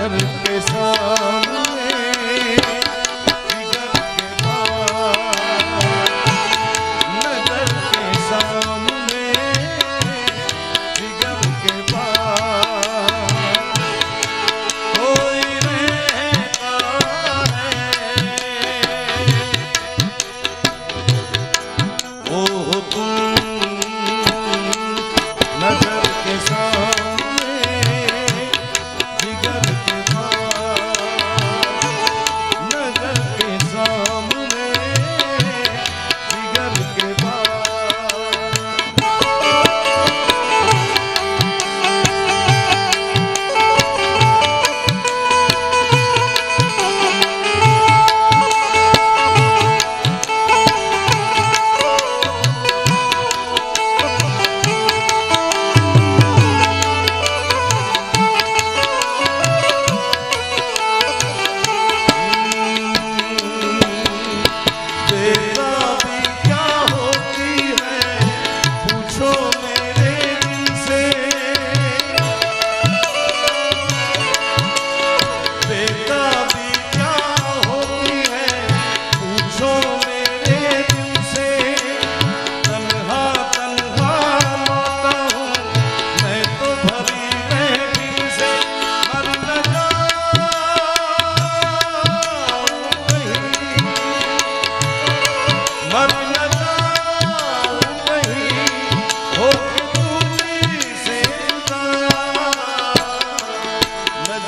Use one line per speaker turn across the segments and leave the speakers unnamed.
जिगर के सामने जिगर के पास नजर के सामने जिगर के पास कोई रहता है ओ तुम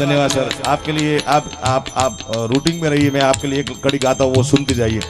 धन्यवाद सर आपके लिए आप आप आप रूटीन में रहिए मैं आपके लिए एक कड़ी गाता हूँ वो सुनते जाइए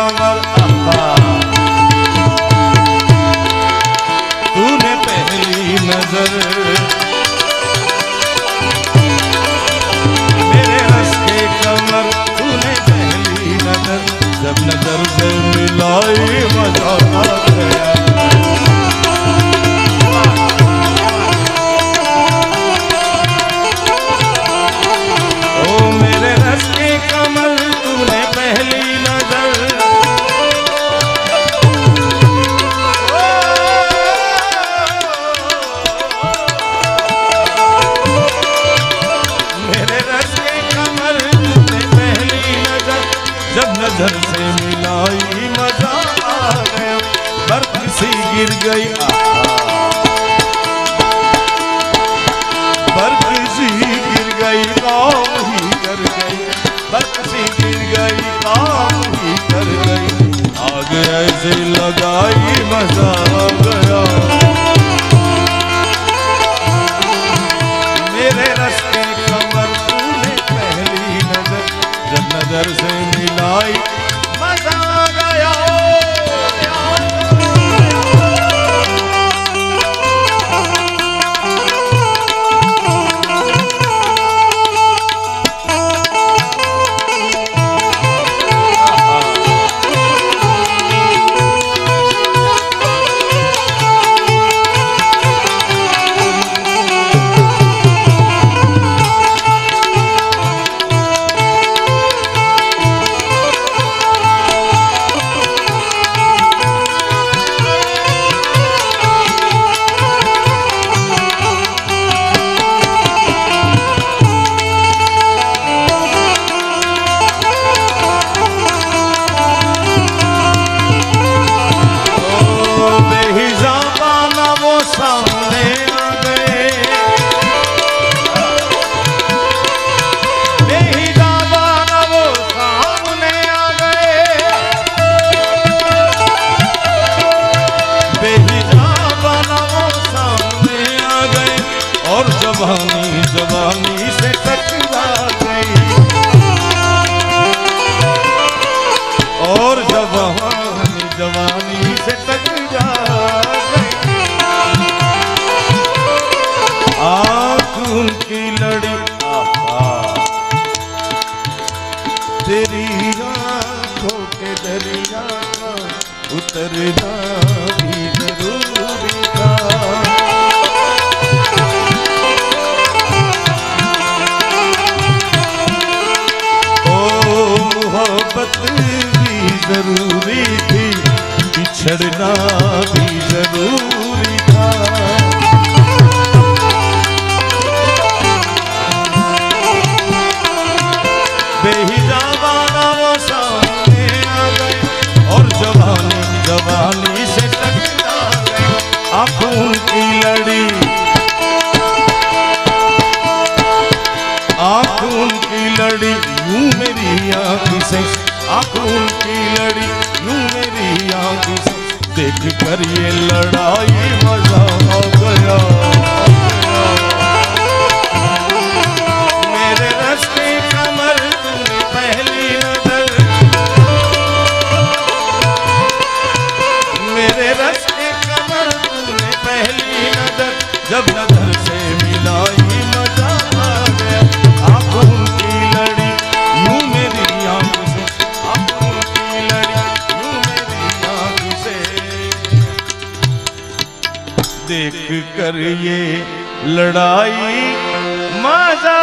અમર આપા તુને પહેલી નજર. મેરે હસકે કમર, તુને પહેલી નજર. જબ નજર સે મિલાઈ ગીર ગઈ બરકસી ગીર ગઈ કામ હી કર ગઈ. બરકસી ગીર ગઈ કામ હી કર ગઈ. આગ એસી લગાઈ મજા मोहब्बत भी जरूरी थी बिछड़ना भी जरूरी ਦੇਖ ਕਰੀਏ ਲੜਾਈ ਮਾਜ਼ਾ